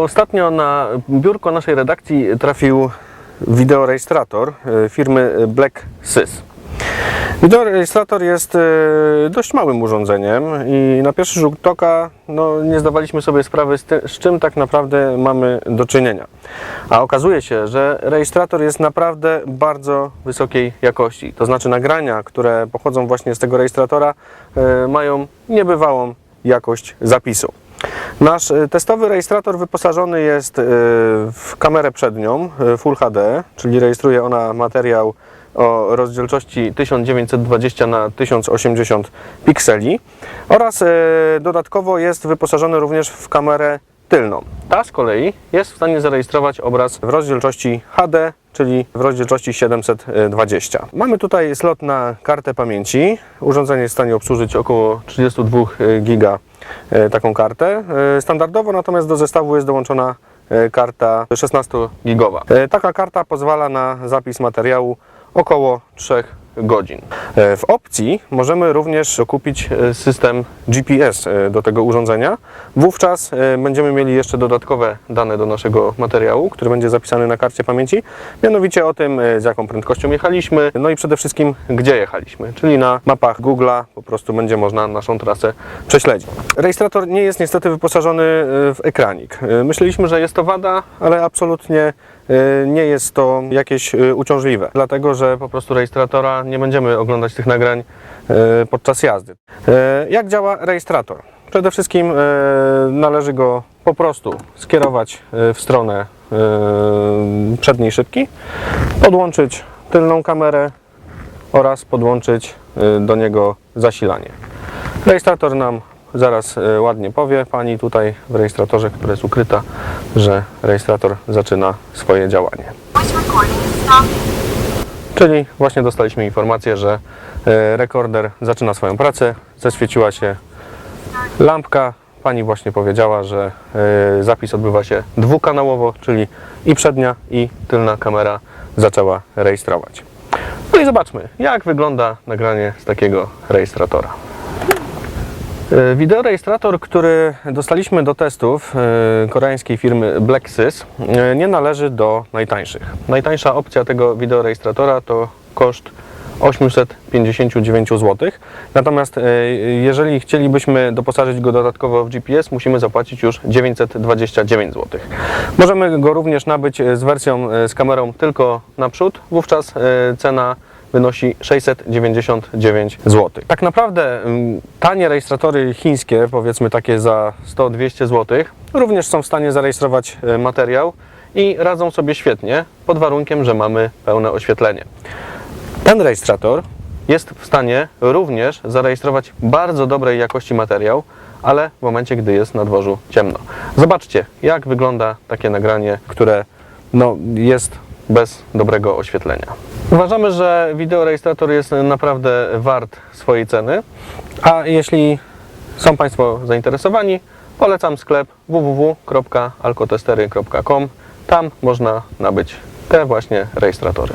Ostatnio na biurko naszej redakcji trafił wideorejestrator e, firmy Black Sys. Wideorejestrator jest e, dość małym urządzeniem i na pierwszy rzut oka no, nie zdawaliśmy sobie sprawy z, z czym tak naprawdę mamy do czynienia. A okazuje się, że rejestrator jest naprawdę bardzo wysokiej jakości. To znaczy nagrania, które pochodzą właśnie z tego rejestratora e, mają niebywałą jakość zapisu. Nasz e, testowy rejestrator wyposażony jest e, w kamerę przednią e, Full HD, czyli rejestruje ona materiał o rozdzielczości 1920 na 1080 pikseli oraz dodatkowo jest wyposażony również w kamerę tylną. Ta z kolei jest w stanie zarejestrować obraz w rozdzielczości HD, czyli w rozdzielczości 720. Mamy tutaj slot na kartę pamięci. Urządzenie jest w stanie obsłużyć około 32 giga e, taką kartę. E, Standardowo natomiast do zestawu jest dołączona e, karta 16-gigowa. E, Taka karta pozwala na zapis materiału około 3 godzin. E, W opcji możemy również kupić e, system GPS e, do tego urządzenia. Wówczas będziemy mieli jeszcze dodatkowe dane do naszego materiału, który będzie zapisany na karcie pamięci, mianowicie o tym, z jaką prędkością jechaliśmy, no i przede wszystkim gdzie jechaliśmy, czyli na mapach Google'a po prostu będzie można naszą trasę prześledzić. Rejestrator nie jest niestety wyposażony w ekranik. Myśleliśmy, że jest to wada, ale absolutnie nie jest to jakieś e, uciążliwe, dlatego że po prostu rejestratora nie będziemy oglądać tych nagrań e, podczas jazdy. Jak działa rejestrator? Przede wszystkim należy go po prostu skierować w stronę przedniej szybki, podłączyć tylną kamerę oraz podłączyć do niego zasilanie. Rejestrator nam zaraz e, ładnie powie Pani tutaj w rejestratorze, która jest ukryta, że rejestrator zaczyna swoje działanie. Czyli właśnie dostaliśmy informację, że e, rekorder zaczyna swoją pracę. Zaświeciła się lampka. Pani właśnie powiedziała, że e, zapis odbywa się dwukanałowo, czyli i przednia, i tylna kamera zaczęła rejestrować. No i zobaczmy, jak wygląda nagranie z takiego rejestratora. E, Wideorejestrator, który dostaliśmy do testów e, koreańskiej firmy Blacksys, e, nie należy do najtańszych. Najtańsza opcja tego wideorejestratora to koszt 859 zł. Natomiast jeżeli chcielibyśmy doposażyć go dodatkowo w GPS, musimy zapłacić już 929 zł. Możemy go również nabyć z wersją z kamerą tylko naprzód. Wówczas cena wynosi 699 zł. Tak naprawdę mm, tanie rejestratory chińskie, powiedzmy takie za 100-200 zł, również są w stanie zarejestrować e, materiał i radzą sobie świetnie, pod warunkiem, że mamy pełne oświetlenie. Ten rejestrator jest w stanie również zarejestrować bardzo dobrej jakości materiał, ale w momencie, gdy jest na dworzu ciemno. Zobaczcie, jak wygląda takie nagranie, które no, jest bez dobrego oświetlenia. Uważamy, że wideorejestrator jest naprawdę wart swojej ceny, a jeśli są Państwo zainteresowani, polecam sklep www.alkotestery.com. Tam można nabyć te właśnie rejestratory.